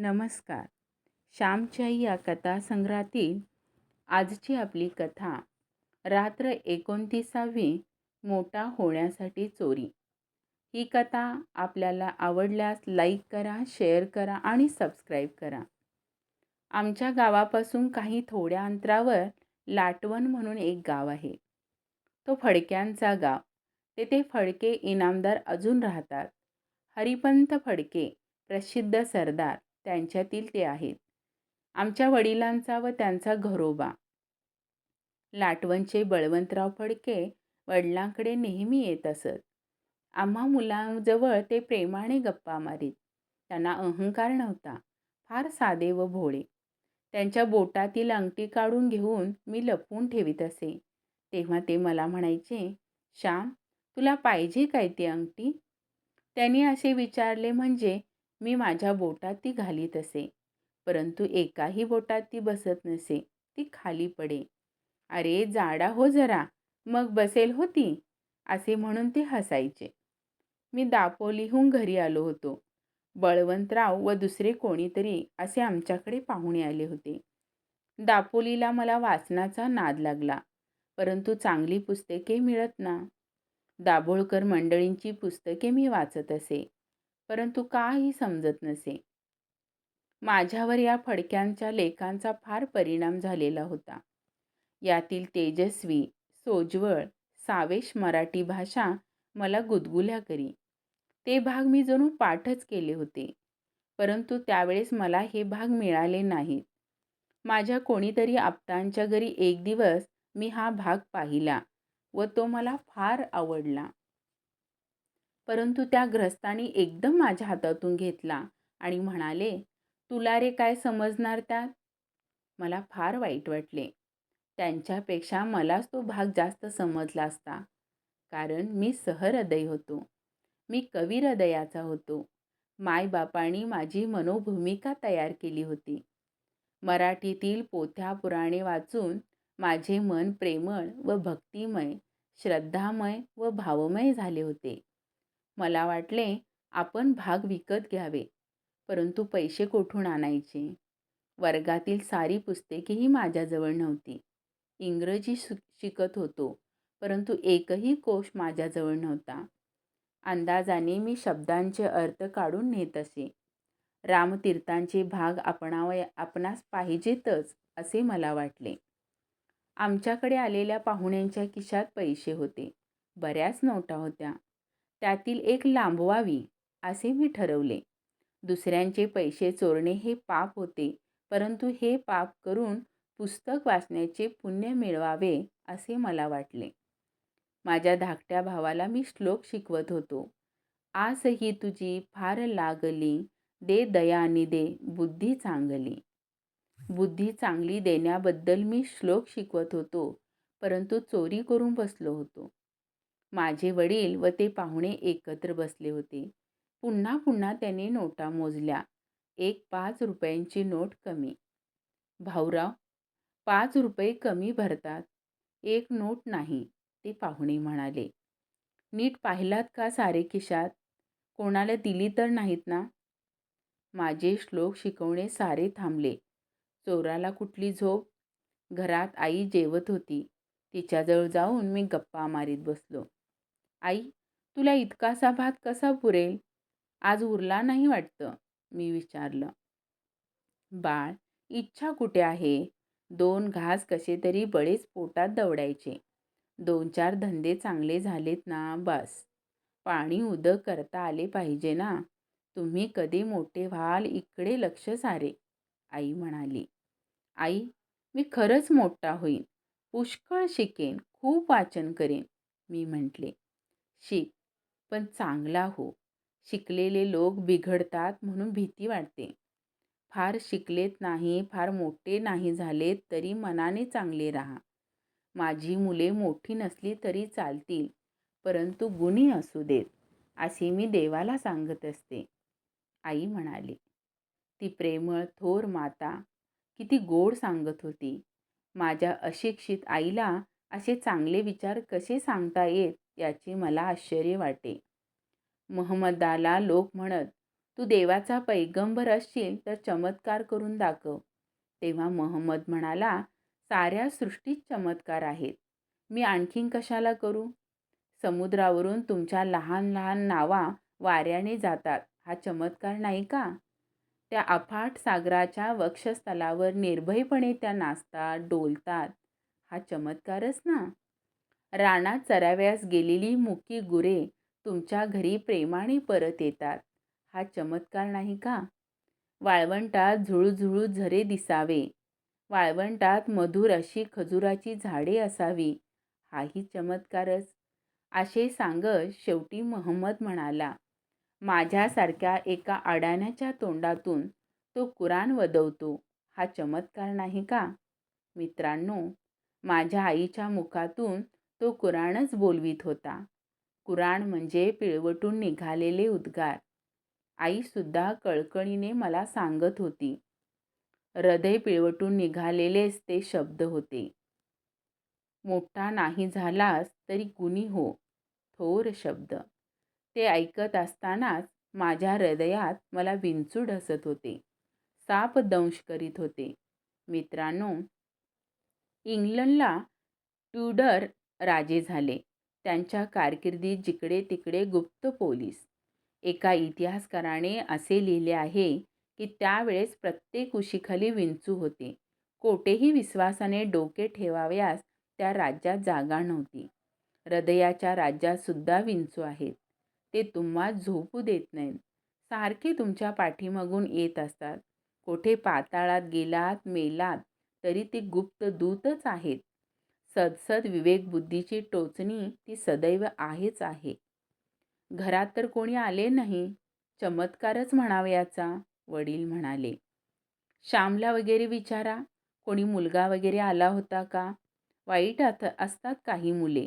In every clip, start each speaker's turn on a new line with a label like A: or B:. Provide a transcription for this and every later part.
A: नमस्कार श्यामच्याई या संग्रहातील आजची आपली कथा रात्र एकोणतीसावी मोठा होण्यासाठी चोरी ही कथा आपल्याला आवडल्यास लाईक करा शेअर करा आणि सबस्क्राईब करा आमच्या गावापासून काही थोड्या अंतरावर लाटवण म्हणून एक गाव आहे तो फडक्यांचा गाव तेथे फडके इनामदार अजून राहतात हरिपंत फडके प्रसिद्ध सरदार त्यांच्यातील ते आहेत आमच्या वडिलांचा व त्यांचा घरोबा लाटवनचे बळवंतराव फडके वडिलांकडे नेहमी येत असत आम्हा मुलांजवळ ते प्रेमाने गप्पा मारीत त्यांना अहंकार नव्हता फार साधे व भोळे त्यांच्या बोटातील अंगठी काढून घेऊन मी लपवून ठेवीत असे तेव्हा ते मला म्हणायचे श्याम तुला पाहिजे काय ती अंगठी त्यांनी असे विचारले म्हणजे मी माझ्या बोटात ती घालीत असे परंतु एकाही बोटात ती बसत नसे ती खाली पडे अरे जाडा हो जरा मग बसेल होती असे म्हणून ते हसायचे मी दापोलीहून घरी आलो होतो बळवंतराव व दुसरे कोणीतरी असे आमच्याकडे पाहुणे आले होते दापोलीला मला वाचनाचा नाद लागला परंतु चांगली पुस्तके मिळत ना दाभोळकर मंडळींची पुस्तके मी वाचत असे परंतु काही समजत नसे माझ्यावर या फडक्यांच्या लेखांचा फार परिणाम झालेला होता यातील तेजस्वी सोज्वळ सावेश मराठी भाषा मला गुदगुल्या करी ते भाग मी जणू पाठच केले होते परंतु त्यावेळेस मला हे भाग मिळाले नाहीत माझ्या कोणीतरी आप्तांच्या घरी एक दिवस मी हा भाग पाहिला व तो मला फार आवडला परंतु त्या ग्रस्तानी एकदम माझ्या हातातून घेतला आणि म्हणाले तुला रे काय समजणार त्यात मला फार वाईट वाटले त्यांच्यापेक्षा मलाच तो भाग जास्त समजला असता कारण मी सहहृदय होतो मी कवी हृदयाचा होतो मायबापांनी माझी मनोभूमिका तयार केली होती मराठीतील पोथ्या पुराणे वाचून माझे मन प्रेमळ व भक्तिमय श्रद्धामय व भावमय झाले होते मला वाटले आपण भाग विकत घ्यावे परंतु पैसे कोठून आणायचे वर्गातील सारी पुस्तकेही माझ्याजवळ नव्हती इंग्रजी शिकत होतो परंतु एकही कोश माझ्याजवळ नव्हता अंदाजाने मी शब्दांचे अर्थ काढून नेत असे रामतीर्थांचे भाग आपणावय आपणास पाहिजेतच असे मला वाटले आमच्याकडे आलेल्या पाहुण्यांच्या खिशात पैसे होते बऱ्याच नोटा होत्या त्यातील एक लांबवावी असे मी ठरवले दुसऱ्यांचे पैसे चोरणे हे पाप होते परंतु हे पाप करून पुस्तक वाचण्याचे पुण्य मिळवावे असे मला वाटले माझ्या धाकट्या भावाला मी श्लोक शिकवत होतो आसही तुझी फार लागली दे दयानी दे बुद्धी चांगली बुद्धी चांगली देण्याबद्दल मी श्लोक शिकवत होतो परंतु चोरी करून बसलो होतो माझे वडील व ते पाहुणे एकत्र बसले होते पुन्हा पुन्हा त्याने नोटा मोजल्या एक पाच रुपयांची नोट कमी भाऊराव पाच रुपये कमी भरतात एक नोट नाही ते पाहुणे म्हणाले नीट पाहिलात का सारे खिशात कोणाला दिली तर नाहीत ना माझे श्लोक शिकवणे सारे थांबले चोराला कुठली झोप घरात आई जेवत होती तिच्याजवळ जाऊन मी गप्पा मारीत बसलो आई तुला इतकासा भात कसा पुरेल आज उरला नाही वाटतं मी विचारलं बाळ इच्छा कुठे आहे दोन घास कसे तरी बळेच पोटात दवडायचे दोन चार धंदे चांगले झालेत ना बस पाणी उदक करता आले पाहिजे ना तुम्ही कधी मोठे व्हाल इकडे लक्ष सारे आई म्हणाली आई मी खरंच मोठा होईन पुष्कळ शिकेन खूप वाचन करेन मी म्हटले शिक पण चांगला हो शिकलेले लोक बिघडतात म्हणून भीती वाटते फार शिकलेत नाही फार मोठे नाही झालेत तरी मनाने चांगले राहा माझी मुले मोठी नसली तरी चालतील परंतु गुणी असू देत असे मी देवाला सांगत असते आई म्हणाली ती प्रेमळ थोर माता किती गोड सांगत होती माझ्या अशिक्षित आईला असे चांगले विचार कसे सांगता येत याची मला आश्चर्य वाटे महम्मदाला लोक म्हणत तू देवाचा पैगंबर असशील तर चमत्कार करून दाखव तेव्हा महम्मद म्हणाला साऱ्या सृष्टीत चमत्कार आहेत मी आणखीन कशाला करू समुद्रावरून तुमच्या लहान लहान नावा वाऱ्याने जातात हा चमत्कार नाही का त्या अफाट सागराच्या वक्षस्थलावर निर्भयपणे त्या नाचतात डोलतात हा चमत्कारच ना राणा चराव्यास गेलेली मुकी गुरे तुमच्या घरी प्रेमाने परत येतात हा चमत्कार नाही का वाळवंटात झुळूझुळू झरे दिसावे वाळवंटात मधुर अशी खजुराची झाडे असावी हाही चमत्कारच असे सांगत शेवटी महम्मद म्हणाला माझ्यासारख्या एका अडाण्याच्या तोंडातून तो कुराण वदवतो हा चमत्कार नाही का मित्रांनो माझ्या आईच्या मुखातून तो कुराणच बोलवीत होता कुराण म्हणजे पिळवटून निघालेले उद्गार आईसुद्धा कळकळीने मला सांगत होती हृदय पिळवटून निघालेलेच ते शब्द होते मोठा नाही झालास तरी गुणी हो थोर शब्द ते ऐकत असतानाच माझ्या हृदयात मला विंचूड हसत होते साप दंश करीत होते मित्रांनो इंग्लंडला ट्युडर राजे झाले त्यांच्या कारकिर्दीत जिकडे तिकडे गुप्त पोलीस एका इतिहासकाराने असे लिहिले आहे की त्यावेळेस प्रत्येक उशीखाली विंचू होते कोठेही विश्वासाने डोके ठेवाव्यास त्या राज्यात जागा नव्हती हृदयाच्या राज्यातसुद्धा विंचू आहेत ते तुम्हा झोपू देत नाहीत सारखे तुमच्या पाठीमागून येत असतात कोठे पाताळात गेलात मेलात तरी ते गुप्त दूतच आहेत सदसद विवेकबुद्धीची टोचणी ती सदैव आहेच आहे घरात तर कोणी आले नाही चमत्कारच म्हणावयाचा वडील म्हणाले श्यामला वगैरे विचारा कोणी मुलगा वगैरे आला होता का वाईट अथ असतात काही मुले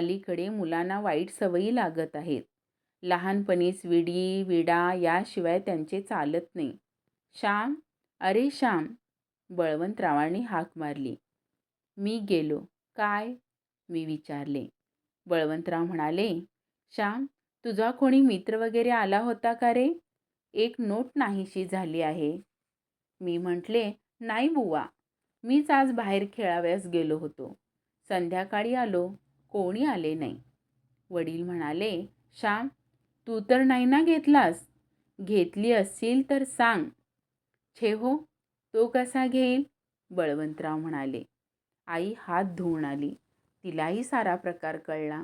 A: अलीकडे मुलांना वाईट सवयी लागत आहेत लहानपणीच विडी विडा याशिवाय त्यांचे चालत नाही श्याम अरे श्याम बळवंतरावांनी हाक मारली मी गेलो काय मी विचारले बळवंतराव म्हणाले श्याम तुझा कोणी मित्र वगैरे आला होता का रे एक नोट नाहीशी झाली आहे मी म्हटले नाही बुवा मीच आज बाहेर खेळाव्यास गेलो होतो संध्याकाळी आलो कोणी आले नाही वडील म्हणाले श्याम तू तर नाही ना घेतलास घेतली असेल तर सांग छे हो तो कसा घेईल बळवंतराव म्हणाले आई हात धुवून आली तिलाही सारा प्रकार कळला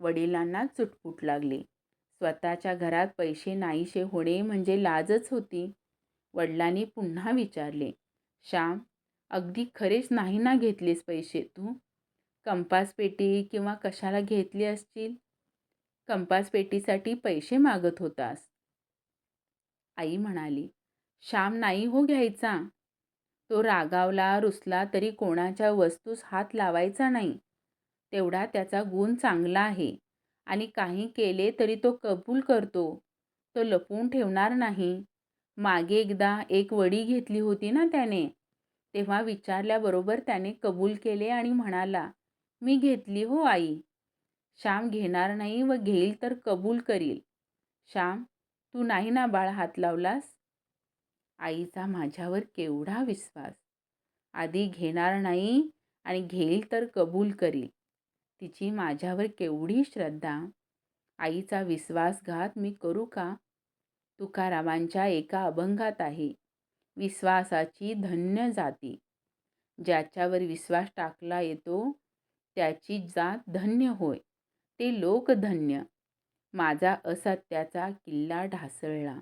A: वडिलांना चुटपुट लागले स्वतःच्या घरात पैसे नाहीशे होणे म्हणजे लाजच होती वडिलांनी पुन्हा विचारले श्याम अगदी खरेच नाही ना घेतलेस पैसे तू कंपास पेटी किंवा कशाला घेतली असतील कंपास पेटीसाठी पैसे मागत होतास आई म्हणाली श्याम नाही हो घ्यायचा तो रागावला रुसला तरी कोणाच्या वस्तूस हात लावायचा नाही तेवढा त्याचा गुण चांगला आहे आणि काही केले तरी तो कबूल करतो तो लपवून ठेवणार नाही मागे एकदा एक वडी घेतली होती ना त्याने तेव्हा विचारल्याबरोबर त्याने कबूल केले आणि म्हणाला मी घेतली हो आई श्याम घेणार नाही व घेईल तर कबूल करील श्याम तू नाही ना बाळ हात लावलास आईचा माझ्यावर केवढा विश्वास आधी घेणार नाही आणि घेईल तर कबूल करील तिची माझ्यावर केवढी श्रद्धा आईचा विश्वासघात मी करू का तुकारामांच्या एका अभंगात आहे विश्वासाची धन्य जाती ज्याच्यावर विश्वास टाकला येतो त्याची जात धन्य होय ते लोकधन्य माझा असत्याचा किल्ला ढासळला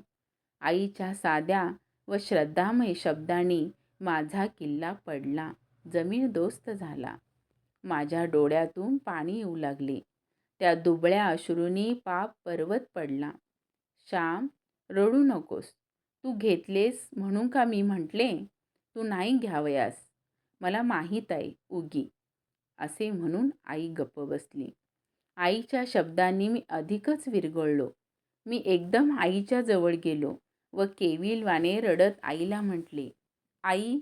A: आईच्या साध्या व श्रद्धामय शब्दांनी माझा किल्ला पडला जमीन दोस्त झाला माझ्या डोळ्यातून पाणी येऊ लागले त्या दुबळ्या अश्रूंनी पाप पर्वत पडला श्याम रडू नकोस तू घेतलेस म्हणून का मी म्हटले तू नाही घ्यावयास मला माहीत आहे उगी असे म्हणून आई गप्प बसली आईच्या शब्दांनी मी अधिकच विरगळलो मी एकदम आईच्या जवळ गेलो व केविलवाने रडत आईला म्हटले आई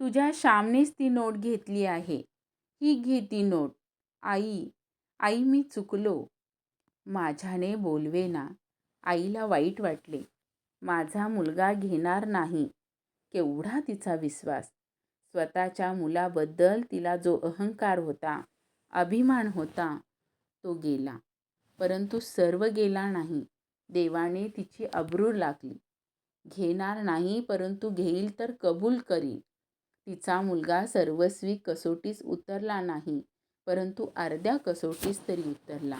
A: तुझ्या श्यामनेच ती नोट घेतली आहे ही घे ती नोट आई आई मी चुकलो माझ्याने बोलवेना आईला वाईट वाटले माझा मुलगा घेणार नाही केवढा तिचा विश्वास स्वतःच्या मुलाबद्दल तिला जो अहंकार होता अभिमान होता तो गेला परंतु सर्व गेला नाही देवाने तिची अब्रूर लागली घेणार नाही परंतु घेईल तर कबूल करील तिचा मुलगा सर्वस्वी कसोटीस उतरला नाही परंतु अर्ध्या कसोटीस तरी उतरला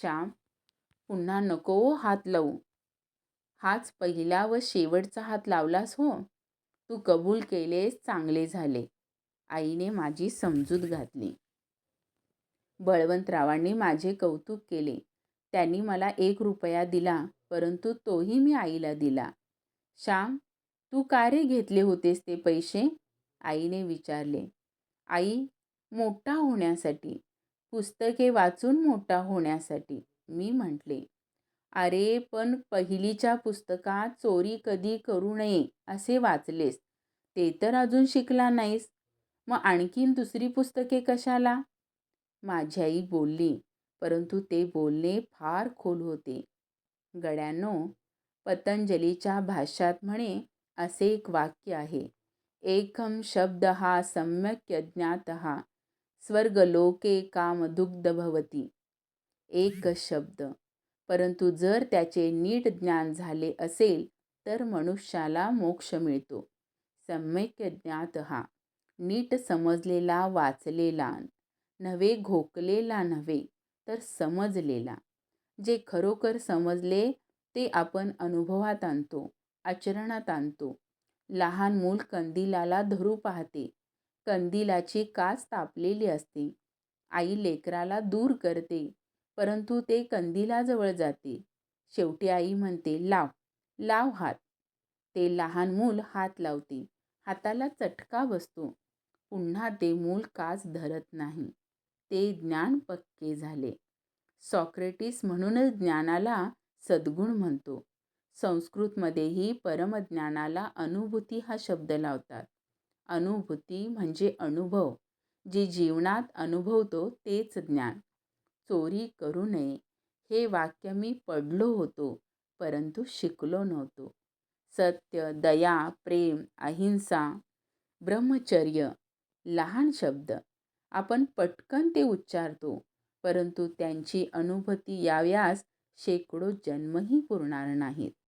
A: श्याम पुन्हा नको हात लावू हाच पहिला व शेवटचा हात लावलास हो तू कबूल केलेस चांगले झाले आईने माझी समजूत घातली बळवंतरावांनी माझे कौतुक केले त्यांनी मला एक रुपया दिला परंतु तोही मी आईला दिला श्याम तू का रे घेतले होतेस ते पैसे आईने विचारले आई मोठा होण्यासाठी पुस्तके वाचून मोठा होण्यासाठी मी म्हटले अरे पण पहिलीच्या पुस्तकात चोरी कधी करू नये असे वाचलेस ते तर अजून शिकला नाहीस मग आणखीन दुसरी पुस्तके कशाला माझी आई बोलली परंतु ते बोलणे फार खोल होते गड्यानो पतंजलीच्या भाष्यात म्हणे असे एक वाक्य आहे एकम शब्द हा सम्यक ज्ञात हा स्वर्गलोके कामदुग्धभवती एक शब्द परंतु जर त्याचे नीट ज्ञान झाले असेल तर मनुष्याला मोक्ष मिळतो सम्यक ज्ञात हा नीट समजलेला वाचलेला नव्हे घोकलेला नव्हे तर समजलेला जे खरोखर समजले ते आपण अनुभवात आणतो आचरणात आणतो लहान मूल कंदिलाला धरू पाहते कंदिलाची काच तापलेली असते आई लेकराला दूर करते परंतु ते कंदिलाजवळ जाते शेवटी आई म्हणते लाव लाव हात ते लहान मूल हात लावते हाताला चटका बसतो पुन्हा ते मूल काच धरत नाही ते ज्ञान पक्के झाले सॉक्रेटिस म्हणूनच ज्ञानाला सद्गुण म्हणतो संस्कृतमध्येही परमज्ञानाला अनुभूती हा शब्द लावतात अनुभूती म्हणजे अनुभव जे जीवनात अनुभवतो तेच ज्ञान चोरी करू नये हे वाक्य मी पडलो होतो परंतु शिकलो नव्हतो सत्य दया प्रेम अहिंसा ब्रह्मचर्य लहान शब्द आपण पटकन ते उच्चारतो परंतु त्यांची अनुभूती याव्यास शेकडो जन्मही पुरणार नाहीत